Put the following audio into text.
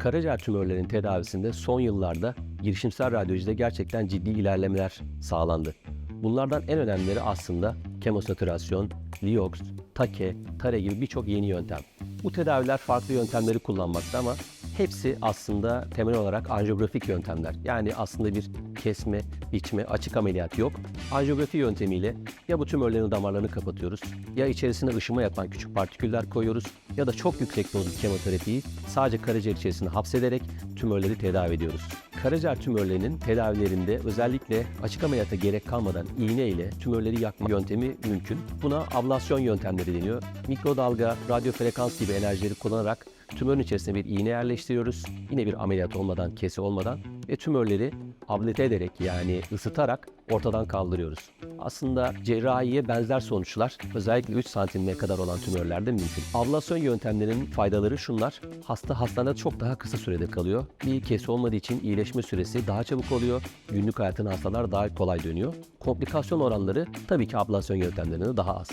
Karaciğer tümörlerinin tedavisinde son yıllarda girişimsel radyolojide gerçekten ciddi ilerlemeler sağlandı. Bunlardan en önemlileri aslında kemosaturasyon, liox, take, tare gibi birçok yeni yöntem. Bu tedaviler farklı yöntemleri kullanmakta ama hepsi aslında temel olarak anjiyografik yöntemler. Yani aslında bir kesme, biçme, açık ameliyat yok. Anjiyografi yöntemiyle ya bu tümörlerin damarlarını kapatıyoruz, ya içerisine ışıma yapan küçük partiküller koyuyoruz ya da çok yüksek dozlu kemoterapiyi sadece karaciğer içerisine hapsederek tümörleri tedavi ediyoruz. Karaciğer tümörlerinin tedavilerinde özellikle açık ameliyata gerek kalmadan iğne ile tümörleri yakma yöntemi mümkün. Buna ablasyon yöntemleri deniyor. Mikrodalga, radyo frekans gibi enerjileri kullanarak tümörün içerisine bir iğne yerleştiriyoruz. Yine bir ameliyat olmadan, kesi olmadan ve tümörleri ablete ederek yani ısıtarak ortadan kaldırıyoruz. Aslında cerrahiye benzer sonuçlar özellikle 3 santime kadar olan tümörlerde mümkün. Ablasyon yöntemlerinin faydaları şunlar. Hasta hastanede çok daha kısa sürede kalıyor. Bir kesi olmadığı için iyileşme süresi daha çabuk oluyor. Günlük hayatına hastalar daha kolay dönüyor. Komplikasyon oranları tabii ki ablasyon yöntemlerinde daha az.